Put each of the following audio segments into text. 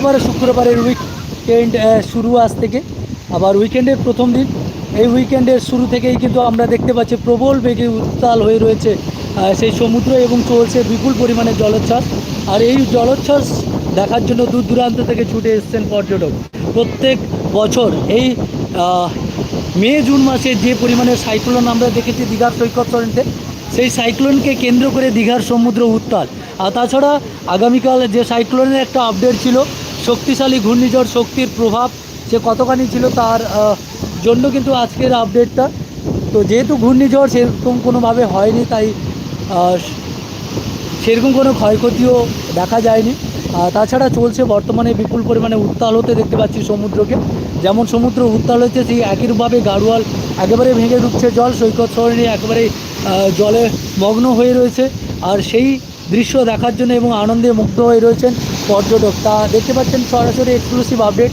শুক্রবার, শুক্রবারের উইকেন্ড শুরু আজ থেকে। আবার উইকেন্ডের প্রথম দিন। এই উইকেন্ডের শুরু থেকেই কিন্তু আমরা দেখতে পাচ্ছি প্রবল বেগে উত্তাল হয়ে রয়েছে সেই সমুদ্র এবং চলছে বিপুল পরিমাণে জলোচ্ছ্বাস। আর এই জলোচ্ছ্বাস দেখার জন্য দূর দূরান্ত থেকে ছুটে এসছেন পর্যটক। প্রত্যেক বছর এই মে, জুন মাসে যে পরিমাণে সাইক্লোন আমরা দেখেছি দীঘার সৈকত তরণতে সেই সাইক্লোনকে কেন্দ্র করে দীঘার সমুদ্র উত্তাল। আর তাছাড়া আগামীকাল যে সাইক্লোনের একটা আপডেট ছিল শক্তিশালী ঘূর্ণিঝড় শক্তির প্রভাব সে কতখানি ছিল তার জন্য কিন্তু আজকের আপডেটটা তো যেহেতু ঘূর্ণিঝড় সেরকম কোনোভাবে হয়নি, তাই সেরকম কোনো ক্ষয়ক্ষতিও দেখা যায়নি। তাছাড়া চলছে বর্তমানে বিপুল পরিমাণে উত্তাল হতে দেখতে পাচ্ছি সমুদ্রকে। যেমন সমুদ্র উত্তাল হচ্ছে সেই একইভাবে গাড়োয়াল একেবারে ভেঙে ঢুকছে জল, সৈকত সরণি একেবারে জলে মগ্ন হয়ে রয়েছে। আর সেই দৃশ্য দেখার জন্য এবং আনন্দে মুগ্ধ হয়ে রয়েছেন পর্যটক। তা দেখতে পাচ্ছেন সরাসরি exclusive update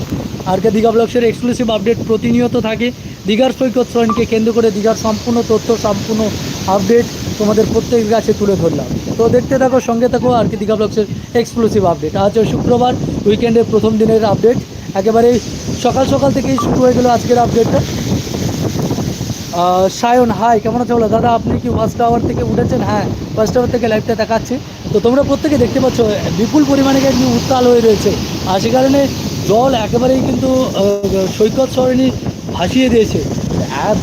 R K Digha ব্লগসের exclusive update প্রতিনিয়ত থাকে। দীঘার সৈকত সরণকে কেন্দ্র করে দীঘার সম্পূর্ণ তথ্য, সম্পূর্ণ আপডেট তোমাদের প্রত্যেকের কাছে তুলে ধরলাম। তো দেখতে থাকো, সঙ্গে থাকো আর কি দীঘা ব্লগসের এক্সক্লুসিভ আপডেট আজ শুক্রবার উইকেন্ডের প্রথম দিনের আপডেট একেবারে সকাল সকাল থেকেই শুরু হয়ে গেলো আজকের আপডেটটা সায়ন হাই কেমন আছে বলো? দাদা, আপনি কি ফার্স্ট আওয়ার থেকে উঠেছেন? হ্যাঁ ফার্স্ট আওয়ার থেকে লাইভটা দেখাচ্ছি। তো তোমরা প্রত্যেকে দেখতে পাচ্ছ, বিপুল পরিমাণে কিন্তু উত্তাল হয়ে রয়েছে। আর সে কারণে জল একেবারেই কিন্তু সৈকত সরণি ভাসিয়ে দিয়েছে।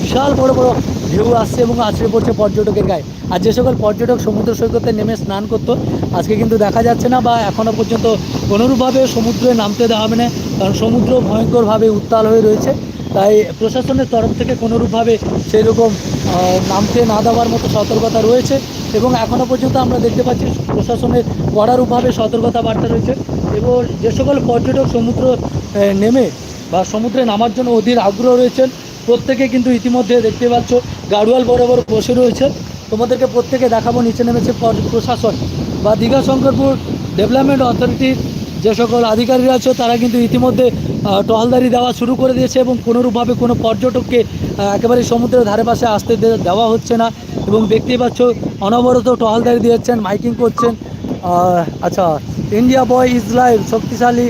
বিশাল বড় বড় ঢেউ আসছে এবং আছড়ে পড়ছে পর্যটকের গায়ে। আর যে সকল পর্যটক সমুদ্র সৈকতে নেমে স্নান করতো, আজকে কিন্তু দেখা যাচ্ছে না বা এখনও পর্যন্ত কোনোরূপভাবে সমুদ্রে নামতে দেওয়া হবে না, কারণ সমুদ্র ভয়ঙ্করভাবে উত্তাল হয়ে রয়েছে। তাই প্রশাসনের তরফ থেকে কোনোরূপভাবে সেই রকম নামতে না দেওয়ার মতো সতর্কতা রয়েছে এবং এখনও পর্যন্ত আমরা দেখতে পাচ্ছি প্রশাসনের কড়ারূপভাবে সতর্কতা বার্তা রয়েছে এবং যে সকল পর্যটক সমুদ্র নেমে বা সমুদ্রে নামার জন্য অধীর আগ্রহ রয়েছেন, প্রত্যেকে কিন্তু ইতিমধ্যে দেখতে পাচ্ছ গাড়োয়াল বরাবর বসে রয়েছে তোমাদেরকে প্রত্যেকে দেখাবো নিচে নেমেছে প্রশাসন বা দীঘা শঙ্করপুর ডেভেলপমেন্ট অথরিটির যে সকল আধিকারিকরা আছে তারা কিন্তু ইতিমধ্যে টহলদারি দেওয়া শুরু করে দিয়েছে এবং কোনোরূপভাবে কোনো পর্যটককে একেবারে সমুদ্রের ধারে পাশে আসতে দেওয়া হচ্ছে না এবং দেখতেই পাচ্ছ অনবরত টহলদারি দিয়েছেন মাইকিং করছেন। আচ্ছা ইন্ডিয়া বয় ইজ লাইভ শক্তিশালী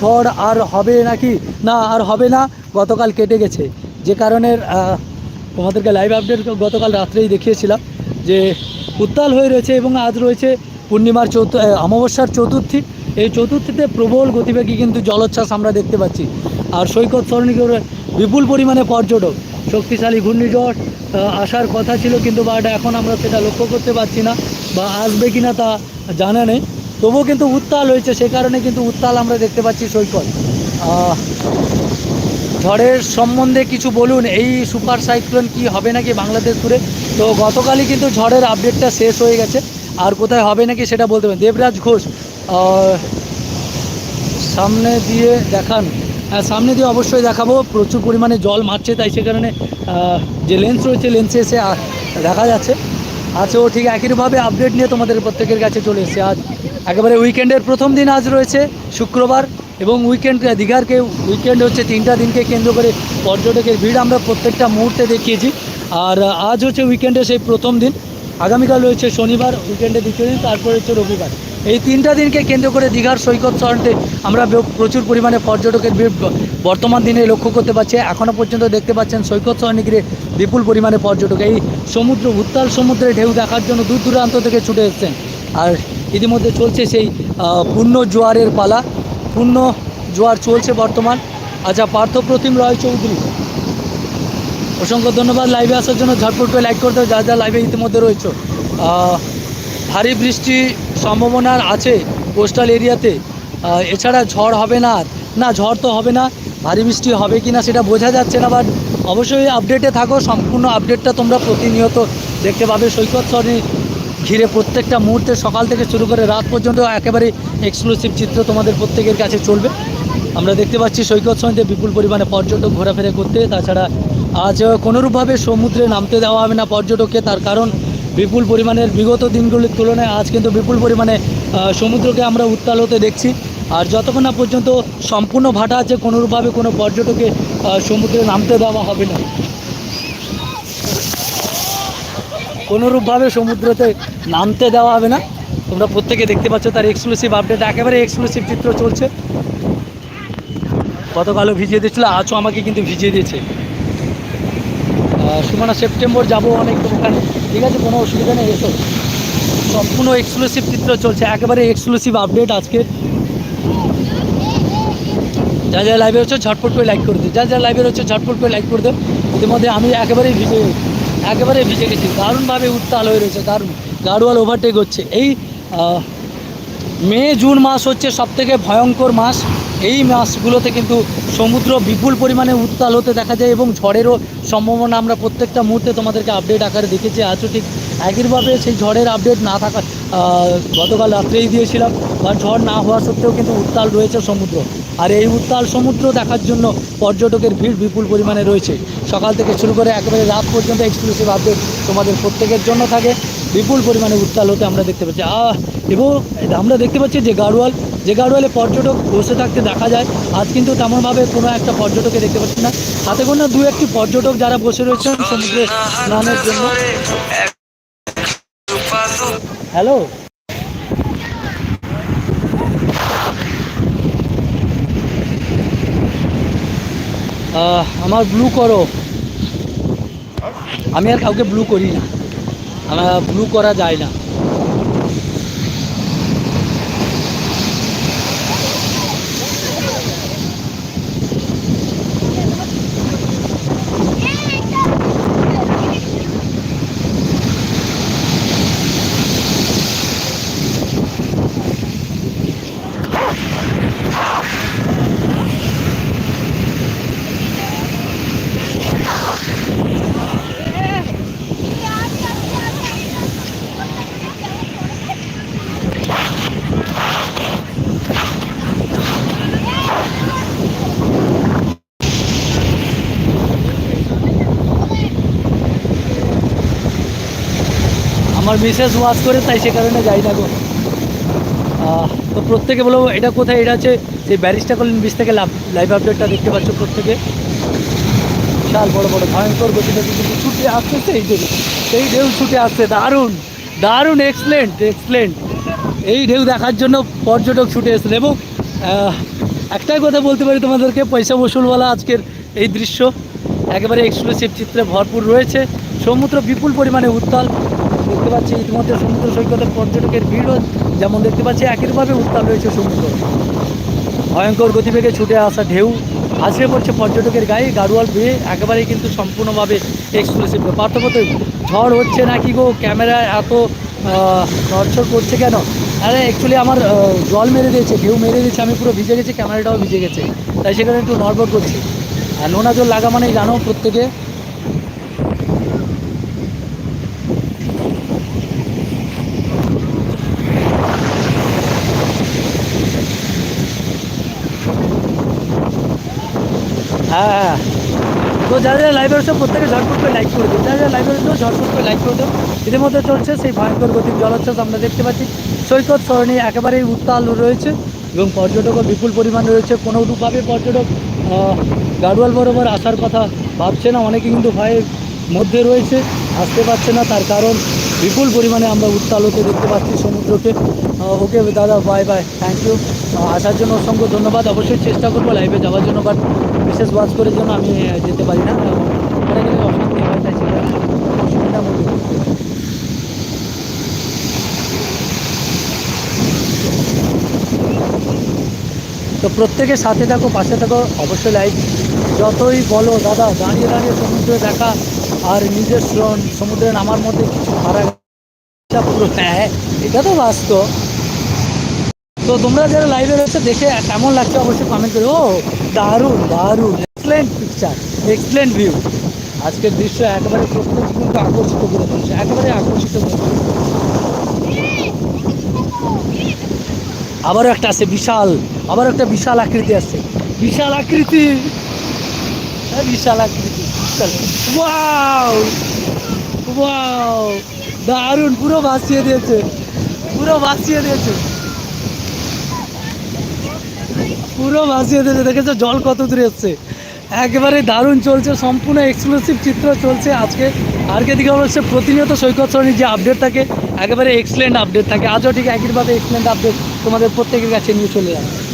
ঝড় আর হবে নাকি? না আর হবে না গতকাল কেটে গেছে। যে কারণে তোমাদেরকে লাইভ আপডেট গতকাল রাত্রেই দেখিয়েছিলাম যে উত্তাল হয়ে রয়েছে এবং আজ রয়েছে পূর্ণিমার আহ, অমাবস্যার চতুর্থী। এই চতুর্থীতে প্রবল গতিবেগী কিন্তু জলোচ্ছ্বাস আমরা দেখতে পাচ্ছি। আর সৈকত সরণিকের বিপুল পরিমাণে পর্যটক। শক্তিশালী ঘূর্ণিঝড় আসার কথা ছিল কিন্তু বাট এখন আমরা সেটা লক্ষ্য করতে পারছি না বা আসবে কিনা তা জানা নেই। তবুও কিন্তু উত্তাল হয়েছে, সে কারণে কিন্তু উত্তাল আমরা দেখতে পাচ্ছি সৈকত। ঝড়ের সম্বন্ধে কিছু বলুন, এই সুপার সাইক্লোন কি হবে নাকি বাংলাদেশ ঘুরে? তো গতকালই কিন্তু ঝড়ের আপডেটটা শেষ হয়ে গেছে। আর কোথায় হবে নাকি সেটা বলতে পারেন। দেবরাজ ঘোষ সামনে দিয়ে দেখান। হ্যাঁ সামনে দিয়ে অবশ্যই দেখাবো। প্রচুর পরিমাণে জল মারছে, তাই সে কারণে যে লেন্স রয়েছে লেন্সে এসে দেখা যাচ্ছে। আচ্ছা ও ঠিক একইভাবে আপডেট নিয়ে তোমাদের প্রত্যেকের কাছে চলে এসেছে। আজ একেবারে উইকেন্ডের প্রথম দিন আজ রয়েছে, শুক্রবার, এবং উইকেন্ড দীঘারকে উইকেন্ড হচ্ছে তিনটা দিনকে কেন্দ্র করে পর্যটকের ভিড় আমরা প্রত্যেকটা মুহূর্তে দেখিয়েছি। আর আজ হচ্ছে উইকেন্ডের সেই প্রথম দিন। আগামীকাল রয়েছে শনিবার উইকেন্ডে দ্বিতীয় দিন, তারপরে হচ্ছে রবিবার। এই তিনটা দিনকে কেন্দ্র করে দীঘার সৈকত শহরতে আমরা প্রচুর পরিমাণে পর্যটকের বর্তমান দিনে লক্ষ্য করতে পারছি। এখনও পর্যন্ত দেখতে পাচ্ছেন সৈকত শহর ঘিরে বিপুল পরিমাণে পর্যটক। এই সমুদ্র, উত্তাল সমুদ্রে ঢেউ দেখার জন্য দূর দূরান্ত থেকে ছুটে এসছেন। আর ইতিমধ্যে চলছে সেই পূর্ণ জোয়ারের পালা। পূর্ণ জোয়ার চলছে বর্তমান। আচ্ছা পার্থপ্রতিম রয় চৌধুরী। অসংখ্য ধন্যবাদ। লাইভে আসার জন্য ঝটপট করে লাইক করতে হবে। যা যা লাইভে ইতিমধ্যে রয়েছে। ভারী বৃষ্টি সম্ভাবনার আছে কোস্টাল এরিয়াতে। এছাড়া ঝড় হবে না। না, ঝড় তো হবে না। ভারী বৃষ্টি হবে কি না সেটা বোঝা যাচ্ছে না বাট অবশ্যই আপডেটে থাকো। সম্পূর্ণ আপডেটটা তোমরা প্রতিনিয়ত দেখতে পাবে। সৈকত সরি ঘিরে প্রত্যেকটা মুহূর্তে সকাল থেকে শুরু করে রাত পর্যন্ত একেবারে এক্সক্লুসিভ চিত্র তোমাদের প্রত্যেকের কাছে চলবে। আমরা দেখতে পাচ্ছি সৈকত সঙ্গে বিপুল পরিমাণে পর্যটক ঘোরাফেরা করতে। তাছাড়া আজ কোনোরূপভাবে সমুদ্রে নামতে দেওয়া হবে না পর্যটককে। তার কারণ বিপুল পরিমাণের বিগত দিনগুলির তুলনায় আজ কিন্তু বিপুল পরিমাণে সমুদ্রকে আমরা উত্তাল হতে দেখছি। আর যতক্ষণ না পর্যন্ত সম্পূর্ণ ভাটা আছে, কোনোরূপভাবে কোনো পর্যটকে সমুদ্রে নামতে দেওয়া হবে না। কোনোরূপভাবে সমুদ্রতে নামতে দেওয়া হবে না। তোমরা প্রত্যেকে দেখতে পাচ্ছ তার এক্সক্লুসিভ আপডেট একেবারে এক্সক্লুসিভ চিত্র চলছে। গতকালও ভিজিয়ে দিয়েছিল, আজও আমাকে কিন্তু ভিজিয়ে দিয়েছে। সুমানা সেপ্টেম্বর যাব অনেক ওখানে। ঠিক আছে, কোনো অসুবিধা নেই, এসো। সম্পূর্ণ এক্সক্লুসিভ চিত্র চলছে, একেবারে এক্সক্লুসিভ আপডেট আজকে যা যা লাইভে হচ্ছে ঝটপট করে লাইক করে দিই যা যা লাইভে হচ্ছে ঝটপট করে লাইক করে দেব ইতিমধ্যে আমি একেবারেই ভিজে একেবারে ভিজে গেছি। দারুণভাবে উত্তাল হয়ে রয়েছে, দারুণ। গাড়োয়াল ওভারটেক হচ্ছে। এই মে, জুন মাস হচ্ছে সবথেকে ভয়ঙ্কর মাস। এই মাসগুলোতে কিন্তু সমুদ্র বিপুল পরিমাণে উত্তাল হতে দেখা যায় এবং ঝড়েরও সম্ভাবনা আমরা প্রত্যেকটা মুহূর্তে তোমাদেরকে আপডেট আকারে দেখেছি। আজও ঠিক একইভাবে সেই ঝড়ের আপডেট না থাকা গতকাল রাত্রেই দিয়েছিলাম, বা ঝড় না হওয়া সত্ত্বেও কিন্তু উত্তাল রয়েছে সমুদ্র। আর এই উত্তাল সমুদ্র দেখার জন্য পর্যটকের ভিড় বিপুল পরিমাণে রয়েছে। সকাল থেকে শুরু করে একেবারে রাত পর্যন্ত এক্সক্লুসিভ আপডেট তোমাদের প্রত্যেকের জন্য থাকে। বিপুল পরিমাণে উত্তাল হতে আমরা দেখতে পাচ্ছি। এবং আমরা দেখতে পাচ্ছি যে গাড়োয়াল যে গাড়োয়ালে পর্যটক বসে থাকতে দেখা যায়। আজ কিন্তু তেমনভাবে কোনো একটা পর্যটকে দেখতে পাচ্ছি না। হাতে কোনো দু একটি পর্যটক যারা বসে রয়েছেন সমুদ্রে স্নানের জন্য। হ্যালো? আমার ব্লু করো। আমি আর কাউকে ব্লু করি না। আমার ব্লু করা যায় না। আমার মিসেস ওয়াশ করে তাই সে কারণে যাই না গো। তো প্রত্যেকে বলব এটা কোথায়? এটা হচ্ছে সেই ব্যারিস্টা কলিন বিচ থেকে লাইভ আপডেটটা দেখতে পাচ্ছ প্রত্যেকে। বিশাল বড় বড় ভয়ঙ্কর গতিতে কিন্তু ছুটে আসতেছে, এই ঢেউ সেই ঢেউ ছুটে আসছে, দারুণ দারুণ এক্সলেন্ট এক্সলেন্ট এই ঢেউ দেখার জন্য পর্যটক ছুটে এসেছে এবং একটাই কথা বলতে পারি তোমাদেরকে, পয়সা বসুলওয়ালা আজকের এই দৃশ্য। একেবারে এক্সক্লুসিভ চিত্রে ভরপুর রয়েছে। সমুদ্র বিপুল পরিমাণে উত্তাল দেখতে পাচ্ছি ইতিমধ্যে সমুদ্র সৈকতের পর্যটকের ভিড়ও যেমন দেখতে পাচ্ছি, একইভাবে উত্তাল রয়েছে সমুদ্র। ভয়ঙ্কর গতিবেগে ছুটে আসা ঢেউ, আছড়ে পড়ছে পর্যটকের গায়ে গাড়োয়াল বেয়ে একেবারেই কিন্তু সম্পূর্ণভাবে এক্সক্লুসিভ। পার্থক্য ঝড় হচ্ছে নাকি গো? ক্যামেরা এত নড়চড় করছে কেন? আরে অ্যাকচুয়ালি আমার জল মেরে দিয়েছে, ঢেউ মেরে দিয়েছে, আমি পুরো ভিজে গেছি, ক্যামেরাটাও ভিজে গেছে। তাই সেখানে একটু নড়বড় করছি। আর নোনা জল লাগা মানেই জানো প্রত্যেকে হ্যাঁ। তো যারা যারা লাইভে রয়েছে প্রত্যেকে ঝটপট করে লাইক করে দিন যারা যারা লাইভে রয়েছে ঝটপট করে লাইক করে দেন ইতিমধ্যে চলছে সেই ভয়ঙ্কর গতির জলোচ্ছ্বাস আমরা দেখতে পাচ্ছি। সৈকত সরণি একেবারেই উত্তাল রয়েছে এবং পর্যটকও বিপুল পরিমাণে রয়েছে। কোনো কোনোরূপভাবে পর্যটক গাড়োয়াল বরাবর আসার কথা ভাবছে না। অনেকে কিন্তু ভয়ের মধ্যে রয়েছে, আসতে পারছে না। তার কারণ বিপুল পরিমাণে আমরা উত্তাল হতে দেখতে পাচ্ছি সমুদ্রকে। ওকে দাদা বাই বাই থ্যাংক ইউ আসার জন্য অসংখ্য ধন্যবাদ। অবশ্যই চেষ্টা করব লাইভে যাওয়ার জন্য বাট বিশেষ ওয়াচ করে জন্য আমি যেতে পারি না ওখানে গেলে অশান্তি হয়, তাই মধ্যে পড়ি। তো প্রত্যেকের সাথে থাকো, পাশে থাকো, অবশ্যই লাইভ যতই বলো, দাদা, দাঁড়িয়ে দাঁড়িয়ে সমুদ্রে দেখা আর নিজের সমুদ্রে নামার মধ্যে কিছু এটা পুরো হ্যাঁ এটা তো বাস্তব তো তোমরা যারা লাইভে রয়েছে দেখে কেমন লাগছে অবশ্যই কমেন্ট করে। ও দারুণ দারুণ। এক্সেলেন্ট পিকচার এক্সেলেন্ট ভিউ আজকের দৃশ্য একেবারে প্রত্যেক কিন্তু আকর্ষিত করে তুলছে একেবারে আকর্ষিত করে আবারও একটা আছে বিশাল আবারও একটা বিশাল আকৃতি আছে। বিশাল আকৃতি। হ্যাঁ, বিশাল আকৃতি। ওয়াও ওয়াও দারুণ পুরো ভাসিয়ে দিয়েছে। পুরো ভাসিয়ে দিয়েছে। পুরো ভাসিয়ে দিয়েছে দেখেছ, জল কত দূরে এসছে। একেবারে দারুণ চলছে, সম্পূর্ণ এক্সক্লুসিভ চিত্র চলছে আজকে। আরকে দিকে হচ্ছে প্রতিনিয়ত সৈকত সরণির যে আপডেট থাকে, একেবারে এক্সেলেন্ট আপডেট থাকে। আজও ঠিক একইভাবে এক্সেলেন্ট আপডেট তোমাদের প্রত্যেকের কাছে নিয়ে চলে যাবে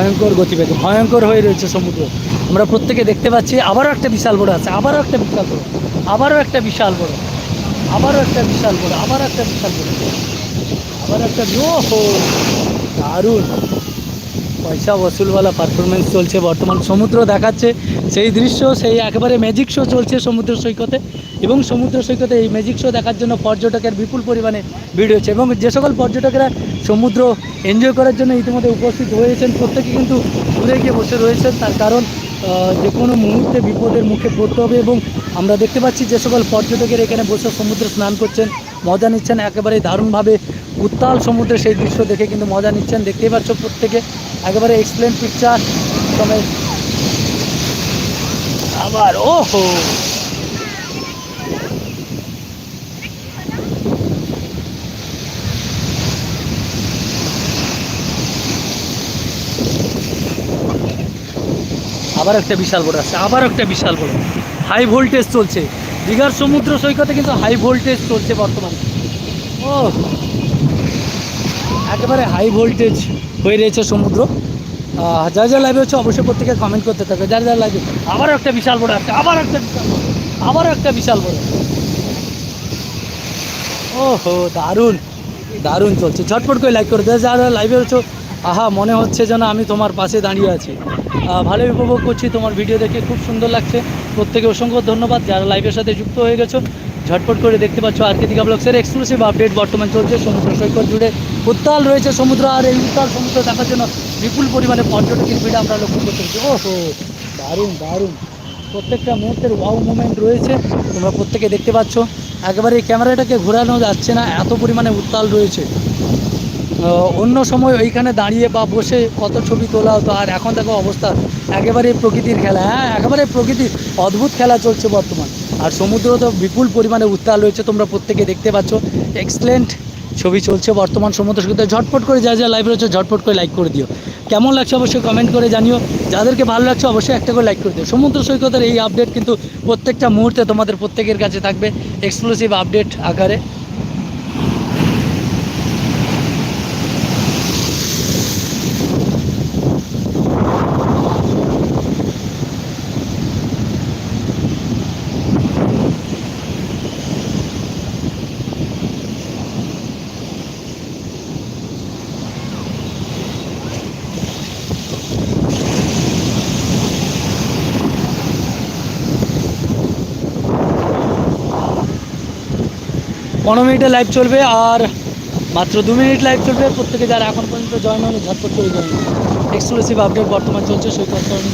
ভয়ঙ্কর গতিবেগ, ভয়ঙ্কর হয়ে রয়েছে সমুদ্র। আমরা প্রত্যেকে দেখতে পাচ্ছি আবারও একটা বিশাল বড় আছে, আবারও একটা বিশাল বড়, আবারও একটা বিশাল বড়, আবারও একটা বিশাল বড় আবার একটা বিশাল বড়। আবার একটা দারুণ। পয়সা বসুলওয়ালা পারফরমেন্স চলছে বর্তমান। সমুদ্র দেখাচ্ছে, সেই দৃশ্য, সেই একেবারে ম্যাজিক শো চলছে সমুদ্র সৈকতে এবং সমুদ্র সৈকতে এই ম্যাজিক শো দেখার জন্য পর্যটকের বিপুল পরিমাণে ভিড় হয়েছে এবং যে সকল পর্যটকেরা সমুদ্র এনজয় করার জন্য ইতিমধ্যে উপস্থিত হয়েছেন, প্রত্যেকে কিন্তু দূরে গিয়ে বসে রয়েছেন। তার কারণ যে কোনো মুহূর্তে বিপদের মুখে পড়তে হবে এবং আমরা দেখতে পাচ্ছি যে সকল পর্যটকের এখানে বসে সমুদ্রে স্নান করছেন, মজা নিচ্ছেন একেবারে দারুণভাবে উত্তাল সমুদ্রে সেই দৃশ্য দেখে কিন্তু মজা নিচ্ছেন। দেখতেই পাচ্ছ প্রত্যেকে একেবারে এক্সপ্লেন পিকচার সমেত আবার ও হো আবার একটা বিশাল বড় আছে, আবার একটা বিশাল বড়। হাই ভোল্টেজ চলছে। দীঘার সমুদ্র সৈকতে কিন্তু হাই ভোল্টেজ চলছে বর্তমানে। ও একেবারে হাই ভোল্টেজ হয়ে রয়েছে সমুদ্র। আহ, যা যা লাইভে হচ্ছে অবশ্যই প্রত্যেকে কমেন্ট করতে থাকবে। যার যার লাইভে আবারও একটা বিশাল বড় আছে আবার একটা বিশাল বড় আবার একটা বিশাল বড়। ও হো দারুণ দারুণ চলছে। ঝটপট করে লাইক করে। দেয় যারা লাইভে হচ্ছে আহা মনে হচ্ছে যেন আমি তোমার পাশে দাঁড়িয়ে আছি। ভালোই উপভোগ করছি তোমার ভিডিও দেখে খুব সুন্দর লাগছে। প্রত্যেকে অসংখ্য ধন্যবাদ। যারা লাইভের সাথে যুক্ত হয়ে গেছো ঝটপট করে দেখতে পাচ্ছ আরকে দিঘা ব্লগসের এক্সক্লুসিভ আপডেট বর্তমান চলছে সমুদ্র সৈকত জুড়ে। উত্তাল রয়েছে সমুদ্র, আর এই উত্তাল সমুদ্র দেখার জন্য বিপুল পরিমাণে পর্যটকের ভিড় আমরা লক্ষ্য করতে পারছি। ও হো দারুণ দারুণ। প্রত্যেকটা মুহূর্তের ওয়াও মুভমেন্ট রয়েছে। তোমরা প্রত্যেকে দেখতে পাচ্ছ, একেবারে ক্যামেরাটাকে ঘোরানো যাচ্ছে না, এত পরিমাণে উত্তাল রয়েছে। অন্য সময় ওইখানে দাঁড়িয়ে বা বসে কত ছবি তোলা হতো, আর এখন দেখো অবস্থা, একেবারে প্রকৃতির খেলা হ্যাঁ একেবারে প্রকৃতির অদ্ভুত খেলা চলছে বর্তমান। আর সমুদ্র তো বিপুল পরিমাণে উত্তাল রয়েছে, তোমরা প্রত্যেকে দেখতে পাচ্ছ। এক্সেলেন্ট ছবি চলছে বর্তমান সমুদ্র সৈকতে ঝটপট করে যা যা লাইভ রয়েছে ঝটপট করে লাইক করে দিও। কেমন লাগছে অবশ্যই কমেন্ট করে জানিও। যাদেরকে ভালো লাগছে অবশ্যই একটা করে লাইক করে দিও। সমুদ্র সৈকতের এই আপডেট কিন্তু প্রত্যেকটা মুহূর্তে তোমাদের প্রত্যেকের কাছে থাকবে। এক্সক্লুসিভ আপডেট আকারে। পনেরো মিনিটে লাইভ চলবে আর মাত্র দু মিনিট লাইভ চলবে। প্রত্যেকে যারা এখন পর্যন্ত জয়েন হলো ঝটপট করে জয়েন এক্সক্লুসিভ আপডেট বর্তমান চলছে, সৈকত সরণি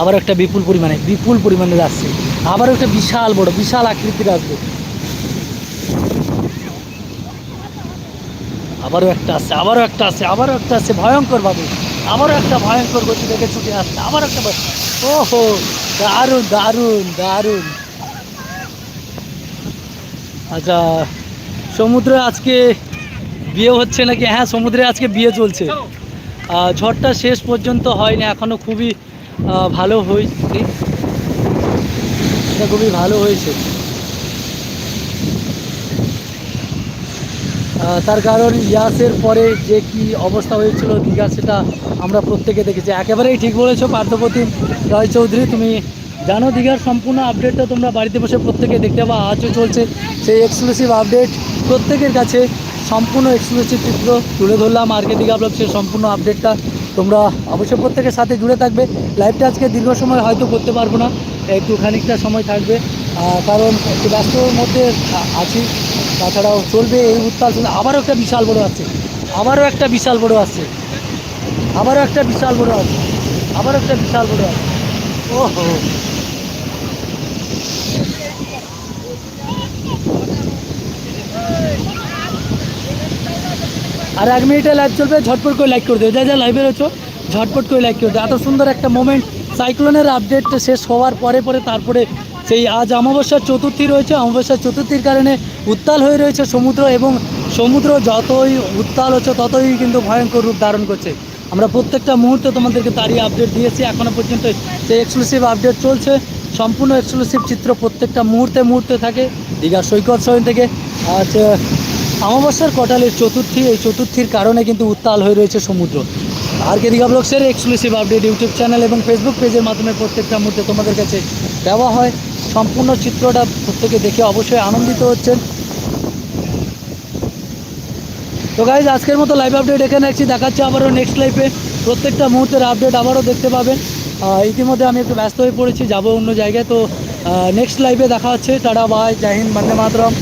আবার একটা বিপুল পরিমাণে বিপুল পরিমাণে আসছে আবার একটা বিশাল বড়, বিশাল আকৃতির আসবে। আবারও একটা আছে, আবারও একটা আছে, আবারও একটা আছে, ভয়ঙ্কর ভাবে আবারও একটা ভয়ঙ্কর গতি দেখে ছুটে আসছে আবার একটা ও হো দারুণ দারুণ দারুণ। আচ্ছা সমুদ্রে আজকে বিয়ে হচ্ছে নাকি? হ্যাঁ সমুদ্রে আজকে বিয়ে চলছে। ঝড়টা শেষ পর্যন্ত হয়নি এখনও খুবই ভালো হয়েছে। এটা খুবই ভালো হয়েছে। তার কারণ ইয়াসের পরে যে কি অবস্থা হয়েছিল, দীঘা, সেটা আমরা প্রত্যেকে দেখেছি। একেবারেই ঠিক বলেছ পার্থপতি রায় চৌধুরী, তুমি জানো দীঘার সম্পূর্ণ আপডেটটা তোমরা বাড়িতে বসে প্রত্যেকে দেখতে পাবা আজও চলছে। সেই এক্সক্লুসিভ আপডেট প্রত্যেকের কাছে সম্পূর্ণ এক্সক্লুসিভ চিত্র তুলে ধরলাম। আরকে দীঘা ব্লগ সেই সম্পূর্ণ আপডেটটা তোমরা অবশ্যই প্রত্যেকের সাথে জুড়ে থাকবে। লাইভটা আজকে দীর্ঘ সময় হয়তো করতে পারব না, একটু খানিকটা সময় থাকবে। কারণ একটু ব্যস্তর মধ্যে আছি, তাছাড়াও চলবে এই উত্তাল আবারও একটা বিশাল বড় আছে, আবারও একটা বিশাল বড় আছে, আবারও একটা বিশাল বড় আছে, আবারও একটা বিশাল বড় আছে। ওহো! আর এক মিনিটে লাইভ চলবে, ঝটপট করে লাইক করে দেবে যা যা লাইভে রয়েছো, ঝটপট করে লাইক করে দেবে এত সুন্দর একটা মোমেন্ট সাইক্লোনের আপডেট শেষ হওয়ার পরে পরে তারপরে সেই আজ অমাবস্যার চতুর্থী রয়েছে। অমাবস্যার চতুর্থীর কারণে উত্তাল হয়ে রয়েছে সমুদ্র এবং সমুদ্র যতই উত্তাল হচ্ছে, ততই কিন্তু ভয়ঙ্কর রূপ ধারণ করছে। আমরা প্রত্যেকটা মুহূর্তে তোমাদেরকে তারই আপডেট দিয়েছি। এখনও পর্যন্ত সেই এক্সক্লুসিভ আপডেট চলছে। সম্পূর্ণ এক্সক্লুসিভ চিত্র প্রত্যেকটা মুহূর্তে মুহূর্তে থাকে। দীঘার সৈকত সয়ন থেকে। আজ অমাবস্যার কটালের চতুর্থী, এই চতুর্থীর কারণে কিন্তু উত্তাল হয়ে রয়েছে সমুদ্র। আর কে দীঘা ব্লগসের এক্সক্লুসিভ আপডেট ইউটিউব চ্যানেল এবং ফেসবুক পেজের মাধ্যমে প্রত্যেকটা মুহূর্তে তোমাদের কাছে দেওয়া হয়। সম্পূর্ণ চিত্রটা প্রত্যেকে দেখে অবশ্যই আনন্দিত হচ্ছেন। তো গাইজ আজকের মতো লাইভ আপডেট এখানে রাখছি। দেখাচ্ছে আবারও নেক্সট লাইফে প্রত্যেকটা মুহূর্তের আপডেট আবারও দেখতে পাবেন। ইতিমধ্যে আমি একটু ব্যস্ত হয়ে পড়েছি, যাব অন্য জায়গায়। তো নেক্সট লাইভে দেখা হচ্ছে। টাটা বাই জয় হিন্দ, বন্দে মাতরম।